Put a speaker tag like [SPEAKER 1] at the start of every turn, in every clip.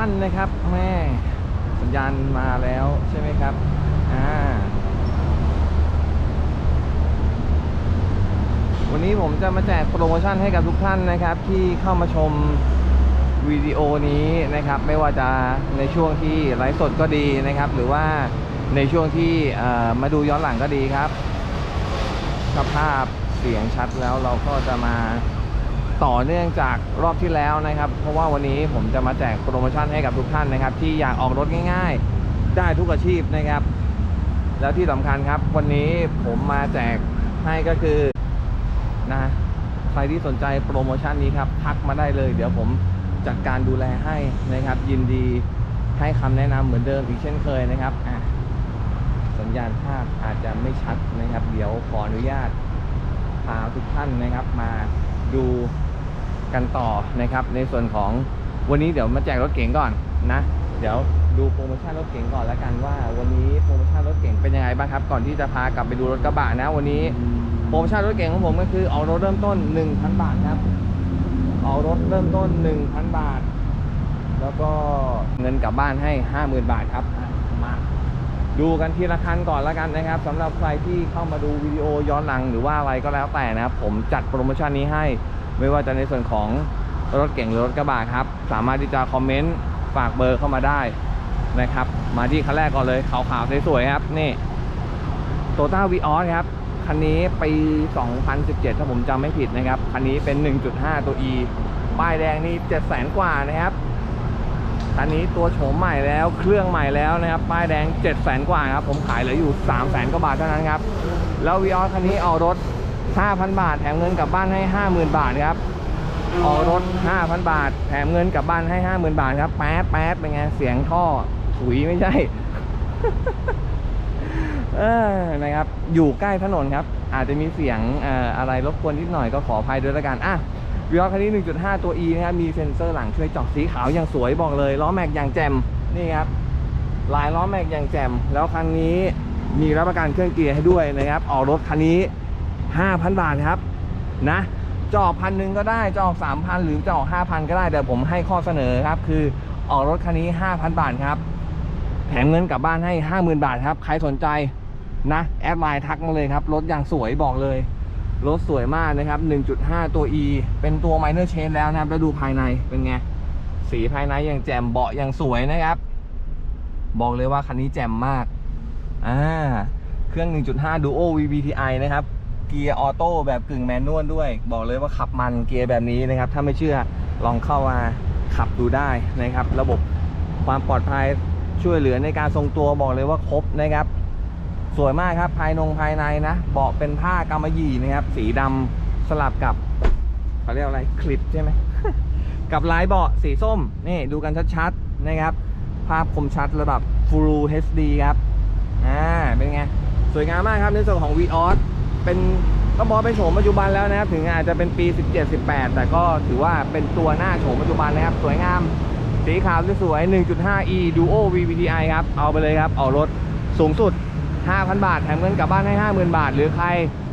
[SPEAKER 1] วัสดีทุกท่านนะครับแม่สัญญาณมาแล้วใช่ไหมครับอ่าวันนี้ผมจะมาแจกโปรโมชั่นให้กับทุกท่านนะครับ ที่เข้ามาชมวิดีโอนี้นะครับ ไม่ว่าจะในช่วงที่ไลฟ์สดก็ดีนะครับ หรือว่าในช่วงที่มาดูย้อนหลังก็ดีครับถ้าภาพเสียงชัดแล้วเราก็จะมา ต่อเนื่องจากรอบที่แล้วนะครับ เพราะว่าวันนี้ผมจะมาแจกโปรโมชั่นให้กับทุกท่านนะครับ ที่อยากออกรถง่าย ๆ ได้ทุกอาชีพนะครับ แล้วที่สำคัญครับ วันนี้ผมมาแจกให้ก็คือนะใครที่สนใจโปรโมชั่นนี้ครับทักมาได้เลย เดี๋ยวผมจัดการดูแลให้นะครับ ยินดีให้คำแนะนำเหมือนเดิมอีกเช่นเคยนะครับอะสัญญาณภาพอาจจะไม่ชัดนะครับ เดี๋ยวขออนุญาตพาทุกท่านนะครับมาดู กันต่อนะครับ ในส่วนของวันนี้เดี๋ยวมาแจกรถเก๋งก่อนนะ เดี๋ยวดูโปรโมชั่นรถเก๋งก่อนแล้วกันว่า วันนี้โปรโมชั่นรถเก๋งเป็นยังไงบ้างครับ ก่อนที่จะพากลับไปดูรถกระบะนะ วันนี้โปรโมชั่นรถเก๋งของผมก็คือเอารถเริ่มต้น 1,000 บาทครับ เอารถเริ่มต้น 1,000 บาท แล้วก็เงินกลับบ้านให้ 50,000 บาทครับมาดูกันทีละคันก่อนแล้วกันนะครับสำหรับใครที่เข้ามาดูวิดีโอย้อนหลังหรือว่าอะไรก็แล้วแต่นะครับผมจัดโปรโมชั่นนี้ให้ ไม่ว่าจะในส่วนของรถเก่งหรือรถกระบะครับ สามารถที่จะคอมเมนต์ฝากเบอร์เข้ามาได้นะครับ มาที่คันแรกก่อนเลยขาวๆสวยๆครับ นี่โตต้าวีออสครับ คันนี้ปี 2017 ถ้าผมจำไม่ผิดนะครับ คันนี้เป็น 1.5 ตัว E ป้ายแดงนี่700,000 กว่านะครับคันนี้ตัวโฉมใหม่แล้วเครื่องใหม่แล้วนะครับ ป้ายแดง 7 0 0 0 0กว่าครับ ผมขายเหลืออยู่3 0 0 0 0 กว่าบาทเท่านั้นครับ แล้ววีออสคันนี้เอารถ 5,000 บาท แถมเงินกลับบ้านให้ 50,000 บาทครับเอารถ 5,000 บาท แถมเงินกลับบ้านให้ 50,000 บาทครับ แป๊ดแป๊ดเป็นไง เสียงท่อถุยไม่ใช่ เออนะครับ อยู่ใกล้ถนนครับ อาจจะมีเสียงอะไรรบกวนนิดหน่อยก็ขออภัยด้วยละกัน อะวิออคันนี้ 1.5 ตัว E นะครับ มีเซ็นเซอร์หลังช่วยจาะสีขาวอย่างสวยบอกเลย ล้อแม็กอย่างแจ่ม นี่ครับ ลายล้อแม็กอย่างแจ่ม แล้วคันนี้มีรับประกันเครื่องเกียร์ให้ด้วยนะครับ ออกรถคันนี้ 5,000 บาทครับนะจะออกพันหนึ่งก็ได้จะออก3,000 หรือจะออก 5,000 ก็ได้แต่ผมให้ข้อเสนอครับคือออกรถคันนี้ 5,000 บาทครับ แถมเงินกลับบ้านให้ 50,000 บาทครับ ใครสนใจนะแอดไลน์ทักมาเลยครับ รถอย่างสวยบอกเลย รถสวยมากนะครับ 1.5 ตัว E เป็นตัว minor chain แล้วนะครับ แล้วดูภายในเป็นไง สีภายในอย่างแจ่มเบาะอย่างสวยนะครับ บอกเลยว่าคันนี้แจ่มมากอ่าเครื่อง 1.5 Duo VVTi นะครับ เกียร์ออโต้แบบกึ่งแมนนวลด้วย บอกเลยว่าขับมันเกียร์แบบนี้นะครับ ถ้าไม่เชื่อลองเข้ามาขับดูได้นะครับ ระบบความปลอดภัยช่วยเหลือในการทรงตัวบอกเลยว่าครบนะครับ สวยมากครับภายนงภายในนะเบาะเป็นผ้ากำมะหยี่นะครับ สีดำสลับกับเขาเรียกอะไรคลิปใช่ไหมกับลายเบาะสีส้มนี่ดูกันชัดๆนะครับ ภาพคมชัดระดับ Full HD ครับอ่าเป็นไง สวยงามมากครับในส่วนของ v ีออส เป็นก็บอกเป็นโฉมปัจจุบันแล้วนะครับ ถึงอาจจะเป็นปี 17-18 แต่ก็ถือว่าเป็นตัวหน้าโฉมปัจจุบันนะครับ สวยงาม สีขาวสวยๆ 1.5e Duo VVTi ครับ เอาไปเลยครับ เอารถสูงสุด 5,000 บาท แถมเงินกลับบ้านให้ 50,000 บาท หรือใคร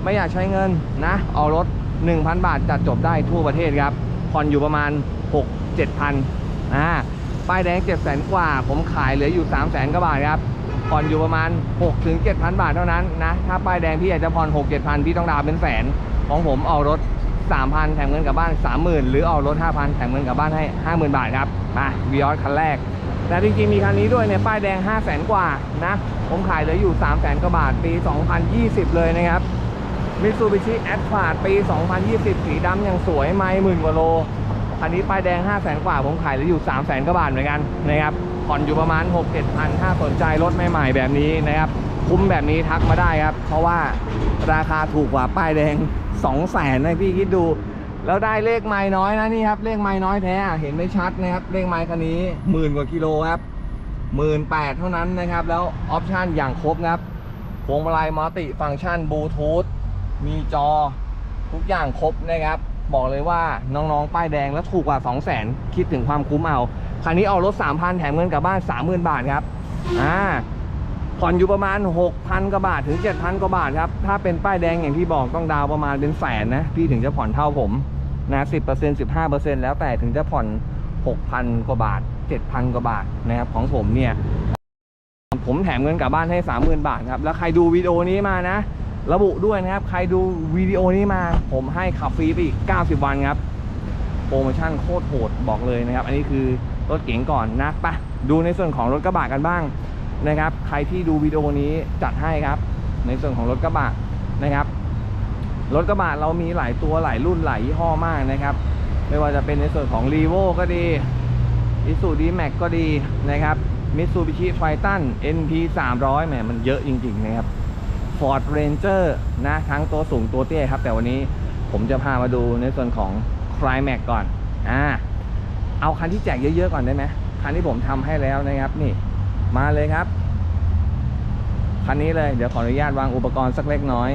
[SPEAKER 1] ไม่อยากใช้เงินนะ เอารถ 1,000 บาทจัดจบได้ทั่วประเทศครับ ผ่อนอยู่ประมาณ 6-7,000อ่าป้ายแดง700,000 กว่า ผมขายเหลืออยู่ 300,000 กว่าบาทครับ ผ่อนอยู่ประมาณ 6 ถึง 7,000 บาทเท่านั้นนะ ถ้าป้ายแดงพี่อยากจะผ่อน 6 7,000 พี่ต้องดาวน์เป็นแสน ของผมเอารถ 3,000 แถมเงินกลับบ้าน 30,000 หรือเอารถ 5,000 แถมเงินกลับบ้านให้ 50,000 บาทครับ มาวีออสคันแรก แต่จริงๆ มีคันนี้ด้วยเนี่ยป้ายแดง 500,000 กว่านะ ผมขายเหลืออยู่ 300,000 กว่าบาท ปี 2020 เลยนะครับ Mitsubishi a t r a ปี 2020 สีดำยังสวยไม่หมื่นกว่าโลคันนี้ป้ายแดง 5 0 0 0 0 0 กว่า ผมขายเหลืออยู่ 3 0 0 0 0 0 กว่าบาทเหมือนกันนะครับ ผ่อนอยู่ประมาณ 6 7พันถ้าสนใจรถใหม่ๆแบบนี้นะครับ คุ้มแบบนี้ทักมาได้ครับ เพราะว่าราคาถูกกว่าป้ายแดง 2 0 0 0 0นนะพี่คิดดู แล้วได้เลขไม้น้อยนะนี่ครับ เลขไม้น้อยแท้เห็นไม่ชัดนะครับ เลขไม้คันนี้หมื่นกว่ากิโลครับหมื่นแปดเท่านั้นนะครับ แล้วออปชันอย่างครบนะครับพวงมาลัยมัลติฟังก์ชันบลูทูธมีจอทุกอย่างครบนะครับ บอกเลยว่าน้องๆ ป้ายแดงแล้วถูกกว่า 2 0 0 0 0 0 คิดถึงความคุ้มเอา คันนี้เอารถ 3,000 แถมเงินกลับบ้าน 30,000 บาทครับอ่าผ่อนอยู่ประมาณ 6,000 กว่าบาทถึง 7,000 กว่าบาทครับ ถ้าเป็นป้ายแดงอย่างที่บอกต้องดาวประมาณเป็นแสนนะ พี่ถึงจะผ่อนเท่าผมนะ10% 15%แล้วแต่ถึงจะผ่อน6,000กว่าบาท7,000กว่าบาทนะครับของผมเนี่ย ผมแถมเงินกลับบ้านให้30,000บาทครับ แล้วใครดูวิดีโอนี้มานะ ระบุด้วยนะครับ ใครดูวิดีโอนี้มา ผมให้ขับฟรีไปอีก90วันครับ โปรโมชั่นโคตรโหดบอกเลยนะครับ อันนี้คือ รถเก๋งก่อนนะปะดูในส่วนของรถกระบะกันบ้างนะครับ ใครที่ดูวิดีโอนี้จัดให้ครับ ในส่วนของรถกระบะนะครับรถกระบะเรามีหลายตัวหลายรุ่นหลายยี่ห้อมากนะครับ ไม่ว่าจะเป็นในส่วนของ r ีโวก็ดี i s u d m a x ก็ดีนะครับ Mitsubishi Triton NP 300แหมมันเยอะจริงๆนะครับ Ford Ranger นะทั้งตัวสูงตัวเตี้ยครับ แต่วันนี้ผมจะพามาดูในส่วนของ Climax ก่อนอ่า เอาคันที่แจกเยอะๆก่อนได้ไหมคันที่ผมทำให้แล้วนะครับนี่ มาเลยครับ คันนี้เลยเดี๋ยวขออนุญาตวางอุปกรณ์สักเล็กน้อย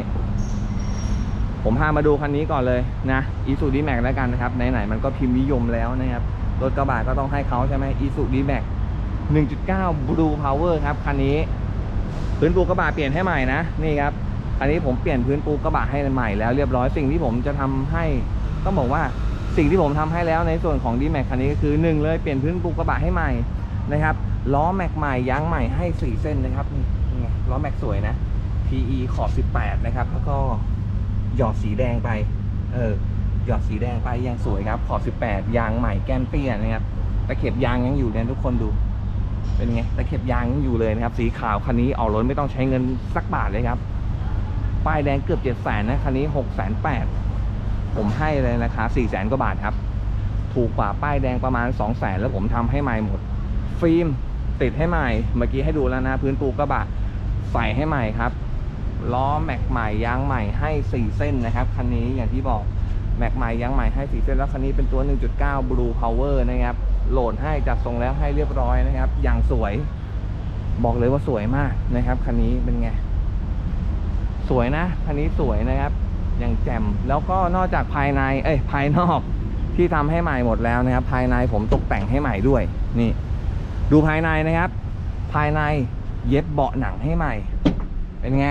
[SPEAKER 1] ผมพามาดูคันนี้ก่อนเลยนะ i s u d m a x แล้วกันนะครับไหนๆมันก็พิมพ์นิยมแล้วนะครับรถกระบะก็ต้องให้เขาใช่ไหม i s u d m a x 1.9 Blue Power ครับคันนี้ พื้นปูกระบะเปลี่ยนให้ใหม่นะนี่ครับอันนี้ผมเปลี่ยนพื้นปูกระบะให้ใหม่แล้วเรียบร้อยสิ่งที่ผมจะทำให้ต้องบอกว่า สิ่งที่ผมทำให้แล้วในส่วนของ d m a x คันนี้ก็คือหนึ่งเลยเปลี่ยนพื้นปูกระบะให้ใหม่นะครับล้อแม็กใหม่ยางใหม่ให้ 4 เส้นนะครับนี่นี่ไงล้อแม็กสวยนะ PE ขอบ 18 นะครับ แล้วก็หยอดสีแดงไปเออหยอดสีแดงไปยังสวยครับ ขอบ 18 ยางใหม่แก้มเปี้ยนะครับตะเข็บยางยังอยู่เนี่ยทุกคนดูเป็นไงตะเข็บยางยังอยู่เลยนะครับ สีขาวคันนี้ออกรถไม่ต้องใช้เงินสักบาทเลยครับป้ายแดงเกือบ7 0 0 0 0นะคันนี้6 8 0 0 0 ผมให้เลยราคา4 0 0 0 0 0กว่าบาทครับ ถูกกว่าป้ายแดงประมาณ 2 0 0 0 0 0แล้วผมทำให้ใหม่หมด ฟิล์มติดให้ใหม่ เมื่อกี้ให้ดูแล้วนะ พื้นปูกระบะใส่ให้ใหม่ครับ ล้อแม็กใหม่ยางใหม่ให้ 4 เส้นนะครับ คันนี้อย่างที่บอกแม็กใหม่ยางใหม่ให้ 4 เส้นแล้วคันนี้เป็นตัว 1.9 Blue Power นะครับ โหลดให้จัดส่งแล้วให้เรียบร้อยนะครับ อย่างสวย บอกเลยว่าสวยมากนะครับ คันนี้เป็นไง สวยนะ คันนี้สวยนะครับ อย่างแจ่มแล้วก็นอกจากภายในเอ้ยภายนอกที่ทำให้ใหม่หมดแล้วนะครับ ภายในผมตกแต่งให้ใหม่ด้วย นี่ ดูภายในนะครับ ภายในเย็บเบาะหนังให้ใหม่ เป็นไง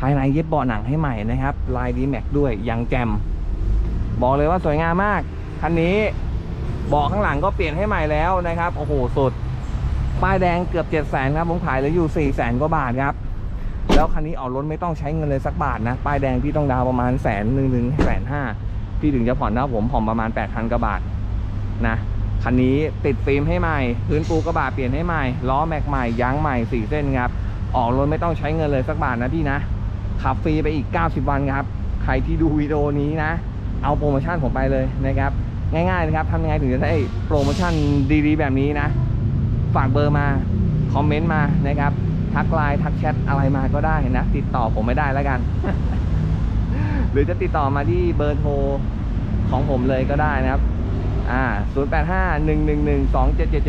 [SPEAKER 1] ภายในเย็บเบาะหนังให้ใหม่นะครับ ลายดีแม็กด้วยยังแจมบอกเลยว่าสวยงามมากคันนี้เบาะข้างหลังก็เปลี่ยนให้ใหม่แล้วนะครับโอ้โหสุดป้ายแดงเกือบ7 0 0 0 0ครับผมขายเหลืออยู่4 0 0 0 0กว่าบาทครับ แล้วคันนี้ออกรถไม่ต้องใช้เงินเลยสักบาทนะ ป้ายแดงพี่ต้องดาวประมาณแสนหนึ่งถึงแสนห้าพี่ถึงจะผ่อนนะผมผ่อนประมาณ8 0 0 0กว่าบาทนะคันนี้ติดฟิล์มให้ใหม่ พื้นปูกระบะเปลี่ยนให้ใหม่ ล้อแม็กใหม่ยางใหม่4เส้นครับออกรถไม่ต้องใช้เงินเลยสักบาทนะพี่นะขับฟรีไปอีก 90 วันครับใครที่ดูวิดีโอนี้นะ เอาโปรโมชั่นผมไปเลยนะครับ ง่ายๆนะครับทำยังไงถึงจะได้โปรโมชั่นดีๆ แบบนี้นะ ฝากเบอร์มา คอมเมนต์มานะครับ ทักไลน์ทักแชทอะไรมาก็ได้นะ ติดต่อผมไม่ได้แล้วกัน หรือจะติดต่อมาที่เบอร์โทรของผมเลยก็ได้นะครับ อ่า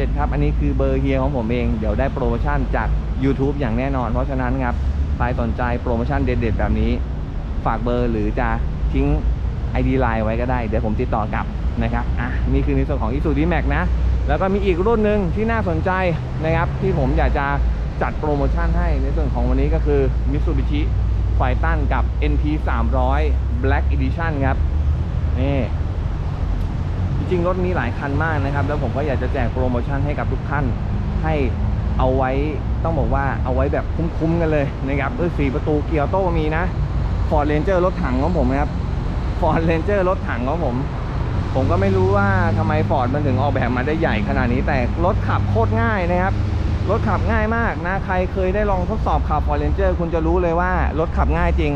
[SPEAKER 1] 0851112777 ครับ อันนี้คือเบอร์เฮียของผมเอง เดี๋ยวได้โปรโมชั่นจาก YouTube อย่างแน่นอน เพราะฉะนั้นครับ ใครสนใจโปรโมชั่นเด็ดๆ แบบนี้ ฝากเบอร์หรือจะทิ้ง ID ไลน์ไว้ก็ได้ เดี๋ยวผมติดต่อกลับนะครับ อะ นี่คือในส่วนของ i s u d m a x นะ แล้วก็มีอีกรุ่นหนึ่งที่น่าสนใจนะครับ ที่ผมอยากจะ จัดโปรโมชั่นให้ในส่วนของวันนี้ก็คือ Mitsubishi f i t a n กับ NP 300 Black Edition ครับ นี่ จริงๆ รถมีหลายคันมากนะครับ แล้วผมก็อยากจะแจกโปรโมชั่นให้กับทุกท่าน ให้เอาไว้ต้องบอกว่าเอาไว้แบบคุ้มๆกันเลยนะครับเออสีประตูเกียร์โต้มีนะ Ford Ranger รถถังของผมนะครับ Ford Ranger รถถังของผม ผมก็ไม่รู้ว่าทำไม Ford มันถึงออกแบบมาได้ใหญ่ขนาดนี้แต่รถขับโคตรง่ายนะครับ รถขับง่ายมากนะ ใครเคยได้ลองทดสอบขับ Ford Ranger คุณจะรู้เลยว่ารถขับง่ายจริง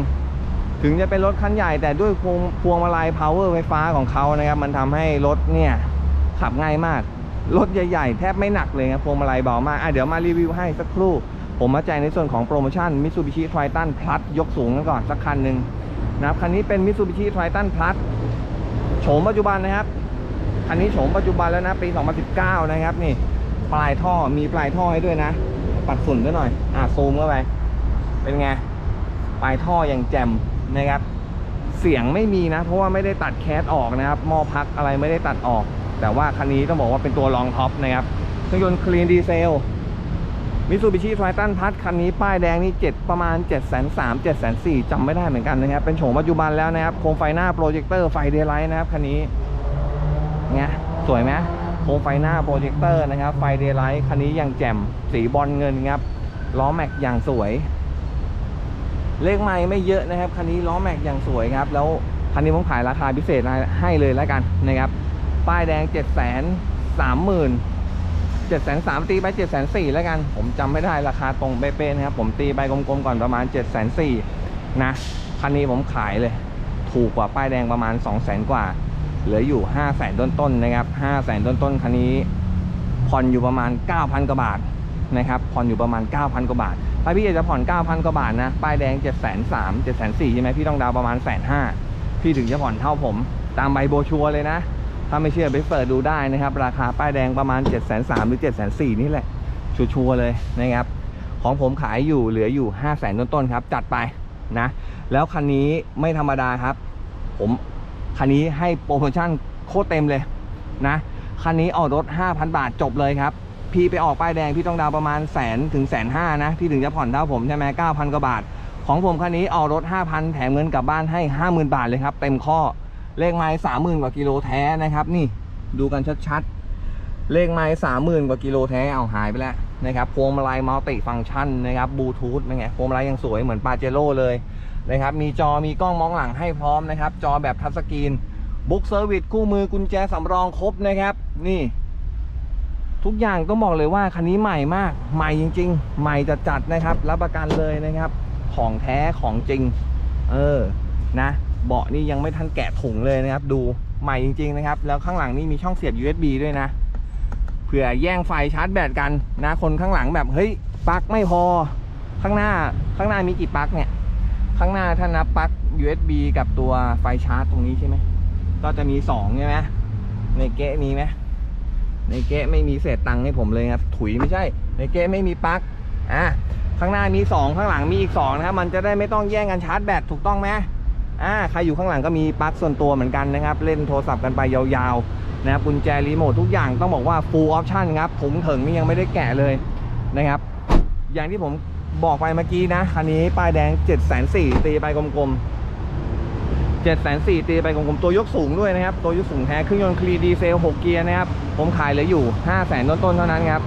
[SPEAKER 1] ถึงจะเป็นรถคันใหญ่แต่ด้วยพวงพวงมาลัย power ไฟฟ้าของเขานะครับ มันทำให้รถเนี่ยขับง่ายมาก รถใหญ่ๆ แทบไม่หนักเลยครับพวงมาลัยเบามากอะเดี๋ยวมารีวิวให้สักครู่ ผมมาแจ้งในส่วนของโปรโมชั่น Mitsubishi Triton Plus ยกสูงกันก่อนสักคันหนึ่งนะครับคันนี้เป็น Mitsubishi Triton Plus โฉมปัจจุบันนะครับ คันนี้โฉมปัจจุบันแล้วนะปี 2019 นะครับนี่ ปลายท่อมีปลายท่อให้ด้วยนะ ปัดฝุ่นด้วยหน่อย อะซูมเข้าไป เป็นไง ปลายท่ออย่างแจ่มนะครับ เสียงไม่มีนะ เพราะว่าไม่ได้ตัดแคสออกนะครับหม้อพักอะไรไม่ได้ตัดออก แต่ว่าคันนี้ต้องบอกว่าเป็นตัวรองท็อปนะครับเครื่องยนต์คลีนดีเซลมิซูบิชิไททันพัทคันนี้ป้ายแดงนี่7ประมาณ 7 3 0 0 7 4 0 0 0จำไม่ได้เหมือนกันนะครับ เป็นโฉมปัจจุบันแล้วนะครับ โคมไฟหน้าโปรเจคเตอร์ไฟเดย์ไลท์นะครับ คันนี้ ไง สวยไหม โคมไฟหน้าโปรเจคเตอร์นะครับ ไฟเดย์ไลท์คันนี้อย่างแจ่ม สีบอลเงินครับ ล้อแม็กอย่างสวย เลขไม่ไม่เยอะนะครับ คันนี้ล้อแม็กอย่างสวยครับ แล้วคันนี้ผมขายราคาพิเศษให้เลยแล้วกันนะครับ ป้ายแดง7 3 0 0 0 0 7 3 0 0 0ตีไป7 4 0 0 0แล้วกัน ผมจำไม่ได้ราคาตรงเป๊ะๆนะครับ ผมตีไปกลมๆก่อนประมาณ7 4 0 0 0นะ คันนี้ผมขายเลย ถูกกว่าป้ายแดงประมาณ2 0 0 0 0 0กว่า เหลืออยู่5 0 0 0 0 0ต้นๆนะครับ5 0 0 0 0 0ต้นๆคันนี้ผ่อนอยู่ประมาณ 9,000กว่าบาทนะครับผ่อนอยู่ประมาณ 9,000กว่าบาทถ้าพี่อยากจะผ่อน 9,000กว่าบาทนะป้ายแดง7 3 0 0 7 4 0 0ใช่ไหมพี่ต้องดาวประมาณ1 5 0 0 0พี่ถึงจะผ่อนเท่าผม ตามใบโบชัวเลยนะ ถ้าไม่เชื่อไปเปิดดูได้นะครับ ราคาป้ายแดงประมาณ 7 3 0 0 0หรือ 7 4 0 0นี่แหละ ชัวร์เลยนะครับ ของผมขายอยู่เหลืออยู่ 5 0 0 0 0 0ต้นๆครับ จัดไปนะ แล้วคันนี้ไม่ธรรมดาครับ ผม คันนี้ให้โปรโมชั่นโคตรเต็มเลยนะคันนี้ออกรถ 5,000 บาทจบเลยครับ พี่ไปออกป้ายแดงพี่ต้องดาวประมาณแสนถึงแสนห้านะ พี่ถึงจะผ่อนเท่าผมใช่ไหม9,000กว่าบาท ของผมคันนี้ออกรถ 5,000 แถมเงินกลับบ้านให้ 50,000 บาทเลยครับ เต็มข้อเลขไม้30,000กว่ากิโลแท้นะครับ นี่ดูกันชัดๆ เลขไม้30,000กว่ากิโลแท้เอาหายไปแล้วนะครับพวงมาลัยมัลติฟังก์ชันนะครับบลูทูธเป็นไงพวงมาลัยยังสวยเหมือนปาเจโร่เลย นะครับ มีจอมีกล้องมองหลังให้พร้อมนะครับ จอแบบทัชสกรีนบุ๊กเซอร์วิสคู่มือกุญแจสำรองครบนะครับ นี่ ทุกอย่างต้องบอกเลยว่าคันนี้ใหม่มาก ใหม่จริง ๆ ใหม่จัดจัดนะครับ รับประกันเลยนะครับ ของแท้ของจริง เออนะเบาะนี่ยังไม่ทันแกะถุงเลยนะครับ ดูใหม่จริง ๆ นะครับ แล้วข้างหลังนี่มีช่องเสียบ USB ด้วยนะเผื่อแย่งไฟชาร์จแบตกันนะ คนข้างหลังแบบเฮ้ยปลั๊กไม่พอ ข้างหน้าข้างหน้ามีกี่ปลั๊กเนี่ย ข้างหน้าถ้านับปลั๊ก USB กับตัวไฟชาร์จตรงนี้ใช่ไหม ก็จะมีสองใช่ไหมในเก๊ะมีไหมในเก๊ะไม่มีเศษตังค์ให้ผมเลยครับ ถุยไม่ใช่ ในเก๊ะไม่มีปลั๊ก อะ ข้างหน้ามี2ข้างหลังมีอีก2นะครับ มันจะได้ไม่ต้องแย่งกันชาร์จแบตถูกต้องไหมอ่า ใครอยู่ข้างหลังก็มีปลั๊กส่วนตัวเหมือนกันนะครับ เล่นโทรศัพท์กันไปยาวๆ นะครับ กุญแจรีโมททุกอย่างต้องบอกว่า full option ครับถุงถึงนี่ยังไม่ได้แกะเลยนะครับ อย่างที่ผม บอกไปเมื่อกี้นะคันนี้ป้ายแดง7 4 0 0 0ตีไปกลมๆเจ็ดแสนสี่ตีไปกลมๆตัวยกสูงด้วยนะครับ ตัวยกสูงแท้เครื่องยนต์คลีดีเซล6เกียร์นะครับ ผมขายเหลืออยู่5 0 0แสนต้นๆเท่านั้นครับ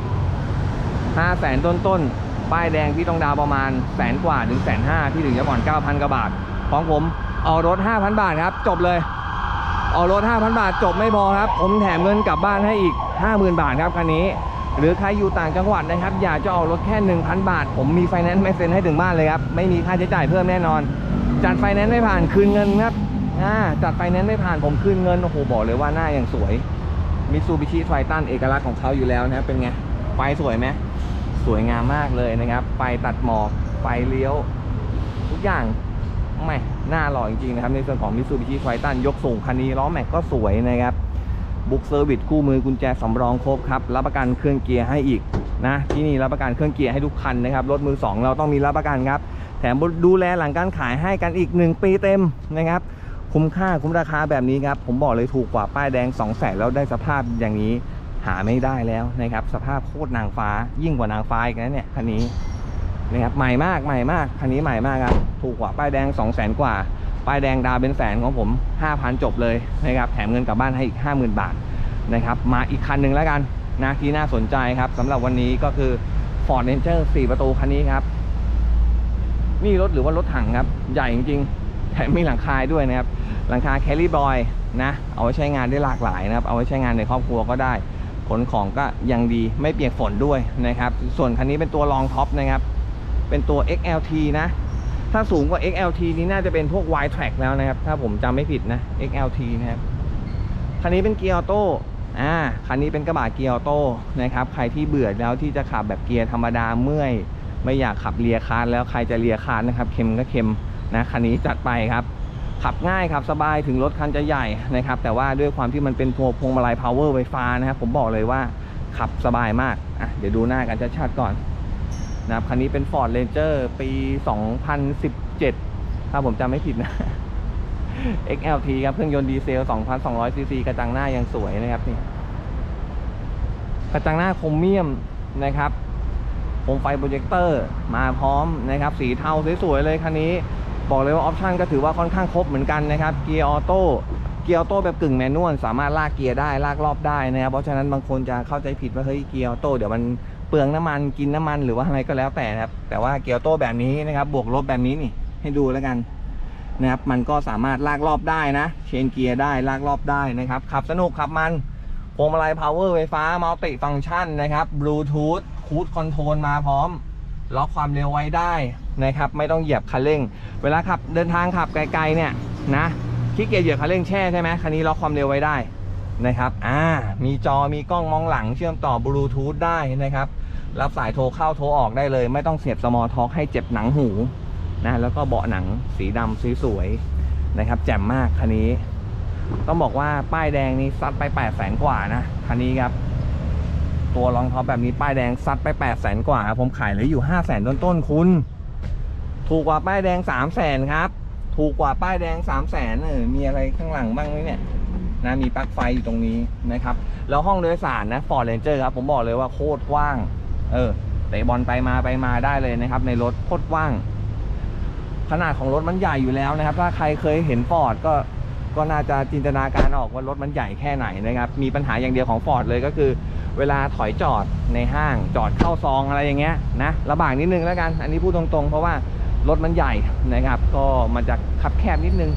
[SPEAKER 1] 5 0 0แสนต้นๆป้ายแดงพี่ต้องดาวประมาณแสนกว่าถึงแสนห้าพี่ถึงจะผ่อน9,000กว่าบาท ของผมเอารถ5,000บาทครับ จบเลยเอารถ5,000บาทจบไม่พอครับ ผมแถมเงินกลับบ้านให้อีก50,000บาทครับคันนี้ หรือใครอยู่ต่างจังหวัดนะครับ อยากจะเอารถแค่ 1,000 บาท ผมมีไฟแนนซ์ไม่เซ็นให้ถึงบ้านเลยครับ ไม่มีค่าใช้จ่ายเพิ่มแน่นอน จัดไฟแนนซ์ไม่ผ่านคืนเงินครับอ่าจัดไฟแนนซ์ไม่ผ่านผมคืนเงินโอ้โหบอกเลยว่าหน้าอย่างสวยมิซูบิชิไททันเอกลักษณ์ของเขาอยู่แล้วนะครับเป็นไงไฟสวยไหมสวยงามมากเลยนะครับไฟตัดหมอกไฟเลี้ยว ทุกอย่างแหม่น่าหล่อจริงๆนะครับในส่วนของมิซูบิชิไททันยกสูงคันนี้ล้อแม็กก็สวยนะครับ บุ๊กเซอร์วิสคู่มือกุญแจสำรองครบครับรับประกันเครื่องเกียร์ให้อีกนะที่นี่รับประกันเครื่องเกียร์ให้ทุกคันนะครับรถมือสองเราต้องมีรับประกันครับ แถมดูแลหลังการขายให้กันอีก 1 ปีเต็มนะครับ คุ้มค่าคุ้มราคาแบบนี้ครับ ผมบอกเลยถูกกว่าป้ายแดง2 0 0แสนแล้วได้สภาพอย่างนี้หาไม่ได้แล้วนะครับ สภาพโคตรนางฟ้ายิ่งกว่านางฟ้าอีกนะเนี่ยคันนี้นะครับใหม่มากใหม่มากคันนี้ใหม่มากครับถูกกว่าป้ายแดง2 0 0แสนกว่า ป้ายแดงดาวเป็นแสนของผม 5,000 จบเลยนะครับแถมเงินกลับบ้านให้อีก 50,000 บาทนะครับมาอีกคันหนึ่งแล้วกันนะที่น่าสนใจครับสำหรับวันนี้ก็คือ Ford Ranger 4 ประตูคันนี้ครับ นี่รถหรือว่ารถถังครับ ใหญ่จริงๆแถมมีหลังคาด้วยนะครับ หลังคาแคลรี่บอยนะ เอาไว้ใช้งานได้หลากหลายนะครับ เอาไว้ใช้งานในครอบครัวก็ได้ ขนของก็ยังดีไม่เปียกฝนด้วยนะครับ ส่วนคันนี้เป็นตัวรองท็อปนะครับ เป็นตัว XLT นะ ถ้าสูงกว่า XLT นี้น่าจะเป็นพวก Y Track แล้วนะครับ ถ้าผมจำไม่ผิดนะ XLT นะครับ คันนี้เป็นเกียร์ออโต้ อ่า คันนี้เป็นกระบะเกียร์ออโต้นะครับ ใครที่เบื่อแล้วที่จะขับแบบเกียร์ธรรมดาเมื่อย ไม่อยากขับเลียคานแล้วใครจะเลียคานนะครับเค็มก็เค็มนะ คันนี้จัดไปครับ ขับง่ายขับสบายถึงรถคันจะใหญ่นะครับ แต่ว่าด้วยความที่มันเป็นพวงพวงมาลัย power ไฟฟ้านะครับ ผมบอกเลยว่าขับสบายมาก อะ เดี๋ยวดูหน้ากันชัดๆก่อน นะครับคันนี้เป็น Ford Ranger ปี 2017 ถ้าผมจำไม่ผิดนะ XLT ครับเครื่องยนต์ดีเซล 2,200 ซีซีกระจังหน้ายังสวยนะครับนี่กระจังหน้าโครเมียมนะครับโคมไฟโปรเจคเตอร์มาพร้อมนะครับ สีเทาสวยๆเลยคันนี้ บอกเลยว่าออปชันก็ถือว่าค่อนข้างครบเหมือนกันนะครับ เกียร์ออโต้เกียร์ออโต้แบบกึ่งแมนนวลสามารถลากเกียร์ได้ลากรอบได้นะครับ เพราะฉะนั้นบางคนจะเข้าใจผิดว่าเฮ้ยเกียร์ออโต้เดี๋ยวมัน เปลืองน้ำมันกินน้ำมันหรือว่าอะไรก็แล้วแต่นะครับ แต่ว่าเกียร์โตแบบนี้นะครับ บวกลบแบบนี้นี่ให้ดูแล้วกันนะครับ มันก็สามารถลากรอบได้นะเชนเกียร์ได้ลากรอบได้นะครับขับสนุกขับมันพวงมาลัยพาวเวอร์ไฟฟ้ามัลติฟังก์ชันนะครับบลูทูธคูดคอนโทรลมาพร้อมล็อกความเร็วไว้ได้นะครับ ไม่ต้องเหยียบคันเร่ง เวลาขับเดินทางขับไกลๆเนี่ยนะขี้เกียจเหยียบคันเร่งแช่ใช่ไหมคันนี้ล็อกความเร็วไว้ได้ นะครับ อ่า มีจอมีกล้องมองหลังเชื่อมต่อบลูทูธได้นะครับ รับสายโทรเข้าโทรออกได้เลย ไม่ต้องเสียบสมอท็อกให้เจ็บหนังหูนะแล้วก็เบาะหนังสีดำสวยๆนะครับ แจ่มมากคันนี้ ต้องบอกว่าป้ายแดงนี้ซัดไป8 0 0แสนกว่านะคันนี้ครับ ตัวรองท็อปแบบนี้ป้ายแดงซัดไป8 0 0แสนกว่า ผมขายเหลยอยู่5 0 0แสนต้นๆคุณ ถูกกว่าป้ายแดง3 0 0แสนครับ ถูกกว่าป้ายแดง3 0 0แสนเออมีอะไรข้างหลังบ้างไหมเนี่ย นะมีปลั๊กไฟอยู่ตรงนี้นะครับแล้วห้องโดยสารนะ Ford Ranger ครับผมบอกเลยว่าโคตรกว้าง เออเตะบอลไปมาไปมาได้เลยนะครับ ในรถโคตรกว้าง ขนาดของรถมันใหญ่อยู่แล้วนะครับ ถ้าใครเคยเห็นฟอร์ดก็ก็น่าจะจินตนาการออกว่ารถมันใหญ่แค่ไหนนะครับ มีปัญหาอย่างเดียวของ Ford เลยก็คือ เวลาถอยจอดในห้างจอดเข้าซองอะไรอย่างเงี้ยนะลำบากนิดนึงแล้วกัน อันนี้พูดตรงๆ เพราะว่ารถมันใหญ่นะครับ ก็มันจะคับแคบนิดนึง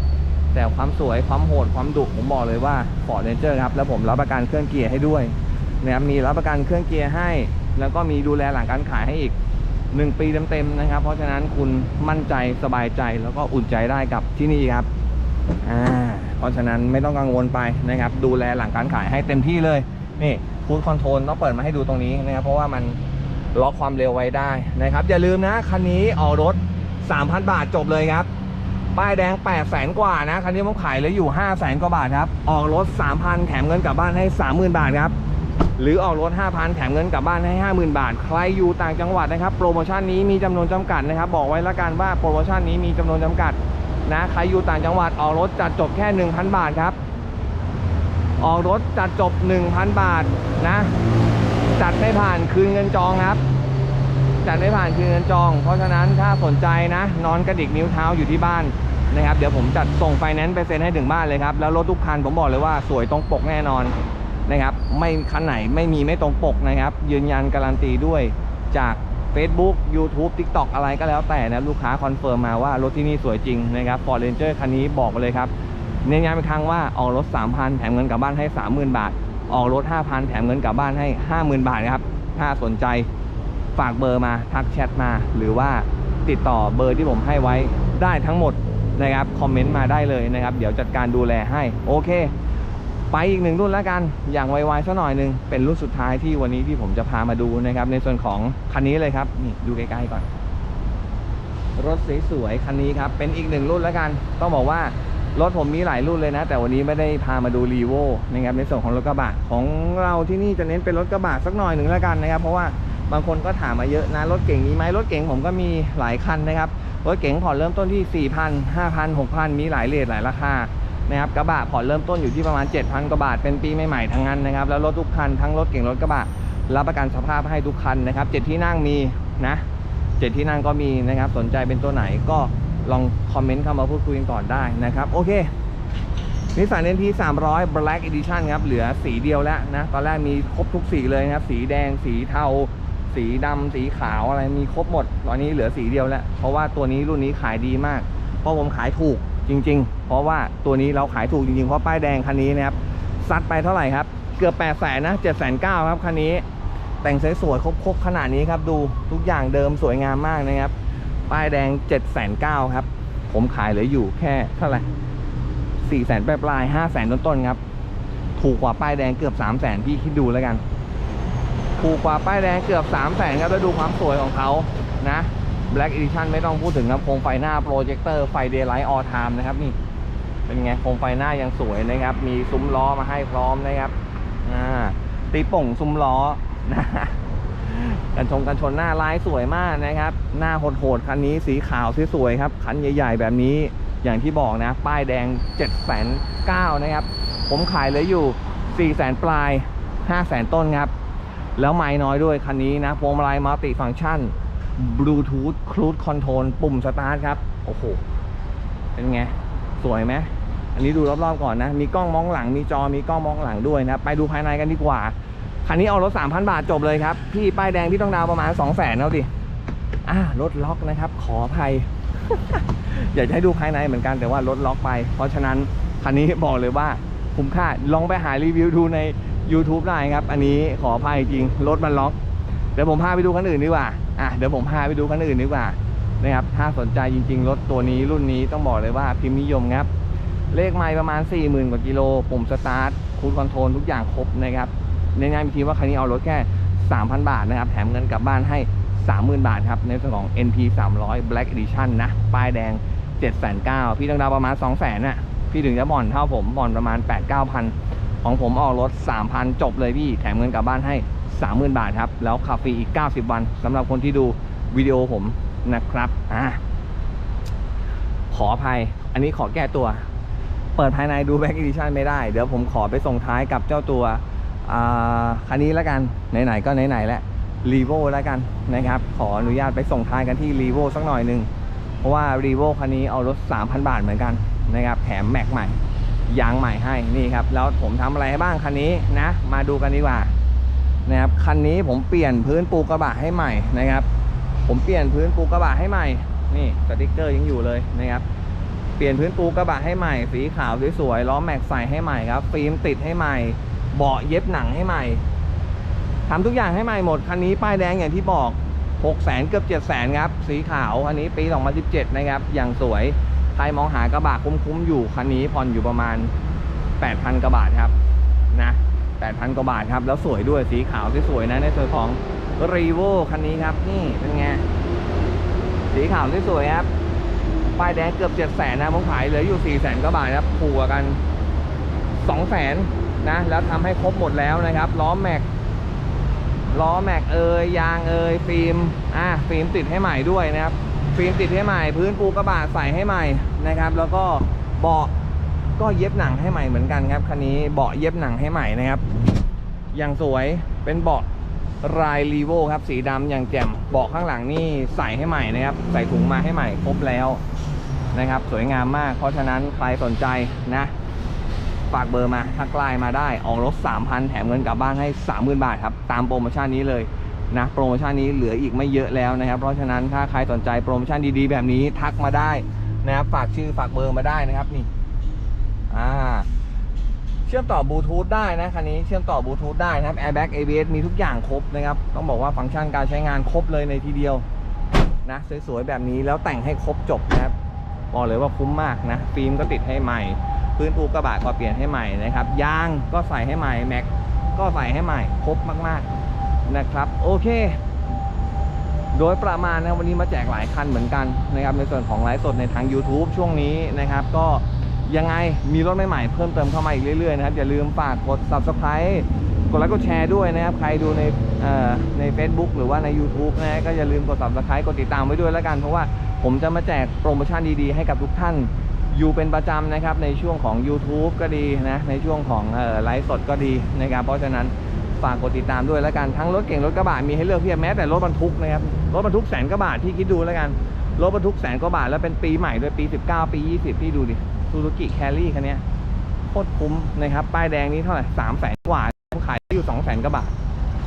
[SPEAKER 1] แต่ความสวยความโหดความดุผมบอกเลยว่า Ford Ranger ครับ แล้วผมรับประกันเครื่องเกียร์ให้ด้วยนะครับมีรับประกันเครื่องเกียร์ให้ แล้วก็มีดูแลหลังการขายให้อีก 1 ปีเต็มๆนะครับ เพราะฉะนั้นคุณมั่นใจสบายใจแล้วก็อุ่นใจได้กับที่นี่ครับอ่าเพราะฉะนั้นไม่ต้องกังวลไปนะครับ ดูแลหลังการขายให้เต็มที่เลยนี่คูดคอนโทรลต้องเปิดมาให้ดูตรงนี้นะครับ เพราะว่ามันล็อกความเร็วไว้ได้นะครับ อย่าลืมนะคันนี้ออกรถ 3,000 บาทจบเลยครับ ป้ายแดง8 0 0แสนกว่านะคันนี้ผมขายเหลยอยู่5 0 0แสนกว่าบาทครับออกรถ 3,000 แถมเงินกลับบ้านให้ 30,000 บาทครับหรือออกรถ 5,000 แถมเงินกลับบ้านให้ 50,000 บาท ใครอยู่ต่างจังหวัดนะครับ โปรโมชั่นนี้มีจำนวนจำกัดนะครับ บอกไว้ละกันว่าโปรโมชั่นนี้มีจำนวนจำกัดนะใครอยู่ต่างจังหวัดออกรถจัดจบแค่ 1,000 บาทครับ ออกรถจัดจบ 1,000 บาทนะ จัดไม่ผ่านคืนเงินจองครับ จัดไม่ผ่านคืนเงินจอง เพราะฉะนั้นถ้าสนใจนะ นอนกระดิกนิ้วเท้าอยู่ที่บ้าน นะครับ เดี๋ยวผมจัดส่งไฟแนนซ์ไปเซ็นให้ถึงบ้านเลยครับ แล้วรถทุกคันผมบอกเลยว่าสวยตรงปกแน่นอนนะครับ ไม่คันไหนไม่มีไม่ตรงปกนะครับ ยืนยันการันตีด้วยจาก Facebook YouTube TikTok อะไรก็แล้วแต่นะลูกค้าคอนเฟิร์มมาว่ารถที่นี่สวยจริงนะครับ Ford Ranger คันนี้บอกเลยครับเน้นย้ำอีกครั้งว่าออกรถ 3,000 แถมเงินกลับบ้านให้ 30,000 บาท ออกรถ 5,000 แถมเงินกลับบ้านให้ 50,000 บาทครับ ถ้าสนใจฝากเบอร์มาทักแชทมา หรือว่าติดต่อเบอร์ที่ผมให้ไว้ได้ทั้งหมด นะครับคอมเมนต์มาได้เลยนะครับ เดี๋ยวจัดการดูแลให้โอเค ไปอีกหนึ่งรุ่นแล้วกัน อย่างไวๆสักหน่อยหนึ่งเป็นรุ่นสุดท้ายที่วันนี้ที่ผมจะพามาดูนะครับ ในส่วนของคันนี้เลยครับนี่ดูใกล้ๆก่อน รถสวยๆคันนี้ครับเป็นอีกหนึ่งรุ่นแล้วกัน ต้องบอกว่ารถผมมีหลายรุ่นเลยนะ แต่วันนี้ไม่ได้พามาดูรีโวนะครับในส่วนของรถกระบะของเราที่นี่จะเน้นเป็นรถกระบะสักหน่อยหนึ่งแล้วกันนะครับ เพราะว่า บางคนก็ถามมาเยอะนะ รถเก่งมีไหมรถเก่งผมก็มีหลายคันนะครับ รถเก๋งผ่อนเริ่มต้นที่ 4,000 5,000 6,000 มีหลายเลทหลายราคานะครับกระบะผ่อนเริ่มต้นอยู่ที่ประมาณ 7,000 กว่าบาท เป็นปีใหม่ๆทั้งนั้นนะครับ แล้วรถทุกคันทั้งรถเก่งรถกระบะรับประกันสภาพให้ทุกคันนะครับเจ็ดที่นั่งมีนะเจ็ดที่นั่งก็มีนะครับสนใจเป็นตัวไหนก็ลองคอมเมนต์เข้ามาพูดคุยกันก่อนได้นะครับโอเคนิสสันเอ็นที300 Black Edition ครับเหลือสีเดียวแล้วนะตอนแรกมีครบทุกสีเลยนะครับ สีแดงสีเทา สีดำสีขาวอะไรมีครบหมด ตอนนี้เหลือสีเดียวแล้ว เพราะว่าตัวนี้รุ่นนี้ขายดีมาก เพราะผมขายถูกจริง ๆ เพราะว่าตัวนี้เราขายถูกจริงๆ เพราะป้ายแดงคันนี้นะครับซัดไปเท่าไหร่ครับ เกือบ8 0 0แสนนะ7 9 0 0 0ครับคันนี้ แต่งสวยๆครบๆขนาดนี้ครับ ดูทุกอย่างเดิมสวยงามมากนะครับ ป้ายแดง7 9 0 0 0ครับ ผมขายเหลืออยู่แค่เท่าไหร่4 0 0 0 0ปลายๆ5 0 0 0 0ต้นๆครับ ถูกกว่าป้ายแดงเกือบ3 0 0 0 0 0พี่คิดดูแล้วกัน ถูกกว่าป้ายแดงเกือบ 3 0 0 0 0 0ครับแล้วดูความสวยของเขานะ Black Edition ไม่ต้องพูดถึงครับโคมไฟหน้าโปรเจคเตอร์ไฟ Daylight All Time นะครับนี่เป็นไงโคมไฟหน้ายังสวยนะครับ มีซุ้มล้อมาให้พร้อมนะครับอ่าตีป่งซุ้มล้อนะกันชงกันชนหน้าลายสวยมากนะครับ หน้าโหดๆคันนี้สีขาวสวยๆครับคันใหญ่ๆ แบบนี้อย่างที่บอกนะ ป้ายแดง7 9 0 0 0นเนะครับ ผมขายเลยอยู่4 0 0 0 0ปลาย5 0 0 0 0ต้นครับ แล้วไม่น้อยด้วยคันนี้นะพวงมาลัยมัลติฟังชันบลูทูธครู e คอนโทรลปุ่มสตาร์ทครับ โอ้โห เป็นไง สวยไหมอันนี้ดูรอบๆก่อนนะ มีกล้องมองหลังมีจอมีกล้องมองหลังด้วยนะครับไปดูภายในกันดีกว่า คันนี้เอารถ 3,000 บาทจบเลยครับ พี่ป้ายแดงพี่ต้องดาวประมาณ 2 0 0 0 0นเอาดิอ่ารถล็อกนะครับ ขออภัย อยากจะให้ดูภายในเหมือนกันแต่ว่ารถล็อกไป เพราะฉะนั้นคันนี้บอกเลยว่าคุ้มค่าลองไปหารีวิวดูใน YouTube ได้ครับ อันนี้ขออภัยจริงรถมันล็อก เดี๋ยวผมพาไปดูคันอื่นดีกว่าอะเดี๋ยวผมพาไปดูคันอื่นดีกว่านะครับถ้าสนใจจริง ๆ รถตัวนี้รุ่นนี้ต้องบอกเลยว่าพิมพ์นิยมครับ เลขไม่ประมาณ 40,000 กว่ากิโลปุ่มสตาร์ทคูดคอนโทรลทุกอย่างครบนะครับในงานพิธีว่าคันนี้เอารถแค่ 3,000 บาทนะครับ แถมเงินกลับบ้านให้ 30,000 บาทครับ ในส่วนของ NP 300 Black Edition นะ ป้ายแดง 7,900พี่ต้องดาวประมาณ 200,000น่ะ พี่ถึงจะบ่อนเท่าผมบ่อนประมาณ 8-9,000 ของผมออกรถ 3,000 จบเลยพี่แถมเงินกลับบ้านให้ 30,000 บาทครับ แล้วขับฟรีอีก 90 วันสำหรับคนที่ดูวิดีโอผมนะครับอะขออภัย อันนี้ขอแก้ตัว เปิดภายในดู Back Edition ไม่ได้ เดี๋ยวผมขอไปส่งท้ายกับเจ้าตัวอ่าคันนี้แล้วกัน ไหนๆ ก็ไหนๆแล้ว r e v o แล้วกันนะครับ ขออนุญาตไปส่งท้ายกันที่ r e v o สักหน่อยหนึ่ง เพราะว่า r e v o คันนี้เอารถ 3,000 บาทเหมือนกันนะครับ แถมแม็กใหม่ ยางใหม่ให้นี่ครับ แล้วผมทำอะไรให้บ้างคันนี้นะ มาดูกันดีกว่านะครับคันนี้ผมเปลี่ยนพื้นปูกระบะให้ใหม่นะครับ ผมเปลี่ยนพื้นปูกระบะให้ใหม่ นี่สติกเกอร์ยังอยู่เลยนะครับ เปลี่ยนพื้นปูกระบะให้ใหม่ สีขาวสวยๆล้อแม็กใส่ให้ใหม่ครับ ฟิล์มติดให้ใหม่ เบาะเย็บหนังให้ใหม่ทำทุกอย่างให้ใหม่หมดคันนี้ป้ายแดงอย่างที่บอก6 0 0 0 0เกือบ7 0 0 0 0ครับ สีขาวอันนี้ปี 2017 นะครับ อย่างสวย ใครมองหากระบะคุ้มๆอยู่คันนี้ผ่อนอยู่ประมาณ 8,000กว่าบาทครับนะ8,000กว่าบาทครับ แล้วสวยด้วยสีขาวสวยๆนะในส่วนของ r e v o คันนี้ครับ นี่เป็นไงสีขาวสวยๆครับป้ายแดงเกือบ7 0 0 0 0นะผมขายเหลืออยู่4 0 0 0 0 0กว่าบาทครับผูกกัน2 0 0 0 0 0นะแล้วทำให้ครบหมดแล้วนะครับล้อแม็กล้อแม็กเอยยางเอยฟิล์มอะฟิล์มติดให้ใหม่ด้วยนะครับ ฟิล์มติดให้ใหม่ พื้นปูกระบะใส่ให้ใหม่นะครับ แล้วก็เบาะก็เย็บหนังให้ใหม่เหมือนกันครับคันนี้เบาะเย็บหนังให้ใหม่นะครับ อย่างสวยเป็นเบาะรายรีโวครับสีดำอย่างแจ่มเบาะข้างหลังนี่ใส่ให้ใหม่นะครับ ใส่ถุงมาให้ใหม่ครบแล้วนะครับ สวยงามมาก เพราะฉะนั้นใครสนใจนะฝากเบอร์มาถ้ากลายมาได้ออกรถ3,000 แถมเงินกลับบ้านให้ 30,000 บาทครับ ตามโปรโมชั่นนี้เลย นะโปรโมชั่นนี้เหลืออีกไม่เยอะแล้วนะครับ เพราะฉะนั้นถ้าใครสนใจโปรโมชั่นดีๆ แบบนี้ทักมาได้นะครับฝากชื่อฝากเบอร์มาได้นะครับนี่อ่าเชื่อมต่อบลูทูธได้นะคันนี้เชื่อมต่อบลูทูธได้นะครับ airbag ABS มีทุกอย่างครบนะครับ ต้องบอกว่าฟังก์ชันการใช้งานครบเลยในทีเดียวนะสวยๆแบบนี้แล้วแต่งให้ครบจบนะครับบอกเลยว่าคุ้มมากนะ ฟิล์มก็ติดให้ใหม่ พื้นปูกระบะก็เปลี่ยนให้ใหม่นะครับยางก็ใส่ให้ใหม่แม็กก็ใส่ให้ใหม่ครบมากๆ นะครับโอเค โดยประมาณนะวันนี้มาแจกหลายคันเหมือนกันนะครับในส่วนของไลฟ์สดในทาง YouTube ช่วงนี้นะครับ ก็ยังไงมีรถใหม่ๆเพิ่มเติมเข้ามาอีกเรื่อยๆนะครับอย่าลืมฝากกด Subscribe กดไลค์กดแชร์ด้วยนะครับ ใครดูในใน Facebook หรือว่าใน YouTube นะก็อย่าลืมกด Subscribe กดติดตามไว้ด้วยแล้วกัน เพราะว่าผมจะมาแจกโปรโมชั่นดีๆ ให้กับทุกท่านอยู่เป็นประจำนะครับในช่วงของ YouTube ก็ดีนะในช่วงของไลฟ์สดก็ดีนะครับเพราะฉะนั้น ฝากกดติดตามด้วยแล้วกันทั้งรถเก่งรถกระบะมีให้เลือกเพียบแม้แต่รถบรรทุกนะครับรถบรรทุกแสนกว่าบาทที่คิดดูแล้วกันรถบรรทุกแสนกว่าบาทแล้วเป็นปีใหม่ด้วยปี 19 ปี 20 พี่ดูดิซูซูกิแคลรี่คันนี้โคตรคุ้มนะครับ ป้ายแดงนี้เท่าไหร่สามแสนกว่าผมขายอยู่2แสนกว่าบาท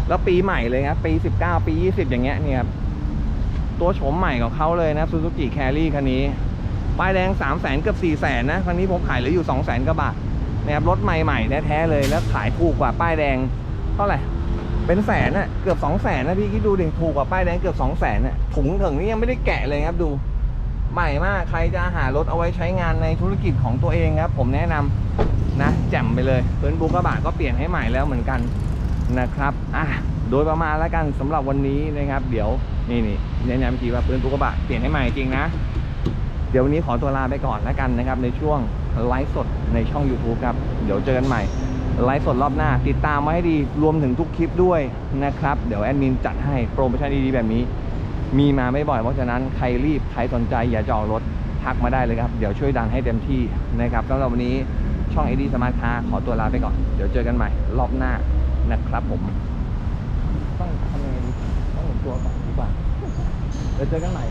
[SPEAKER 1] แล้วปีใหม่เลยครับปี 19 ปี 20 อย่างเงี้ยเนี่ยครับตัวโฉมใหม่ของเขาเลยนะซูซูกิแคลรี่คันนี้ ป้ายแดง3 0 0แสนเกือบ4 0 0แสนนะคันนี้ผมขายเหลืออยู่2 0 0แสนกว่าบาทนะครับรถใหม่ๆแท้ๆเลยแล้วขายถูกกว่าป้ายแดง เท่าไหร่เป็นแสนน่ะเกือบ2 0 0แสนนะพี่คิดดูดิถูกกว่าป้ายแดงเกือบ2 0 0แสนน่ะถุงถึงนี่ยังไม่ได้แกะเลยครับดู ใหม่มากใครจะหารถเอาไว้ใช้งานในธุรกิจของตัวเองครับผมแนะนำนะแจ่มไปเลยเพื้นบุกกระบะก็เปลี่ยนให้ใหม่แล้วเหมือนกันนะครับอะโดยประมาณแล้วกันสำหรับวันนี้นะครับ เดี๋ยวนี่นี่แนะนำทีว่าเพื้นบุกระบะเปลี่ยนให้ใหม่จริงนะเดี๋ยววันนี้ขอตัวลาไปก่อนแล้วกันนะครับ ในช่วงไลฟ์สดในช่อง YouTube ครับ เดี๋ยวเจอกันใหม่ ไลฟ์สดรอบหน้า ติดตามมาให้ดีรวมถึงทุกคลิปด้วยนะครับ เดี๋ยวแอดมินจัดให้โปรโมชั่นดีๆแบบนี้ มีมาไม่บ่อยเพราะฉะนั้นใครรีบใครสนใจอย่าจองรถทักมาได้เลยครับ เดี๋ยวช่วยดันให้เต็มที่นะครับสำหรับวันนี้ช่อง AD สมาร์ทคาขอตัวลาไปก่อน เดี๋ยวเจอกันใหม่รอบหน้านะครับผม ต้องทำยังไงดีต้องหมุนตัวก่อนดีกว่า เดี๋ยวเจอกันใหม่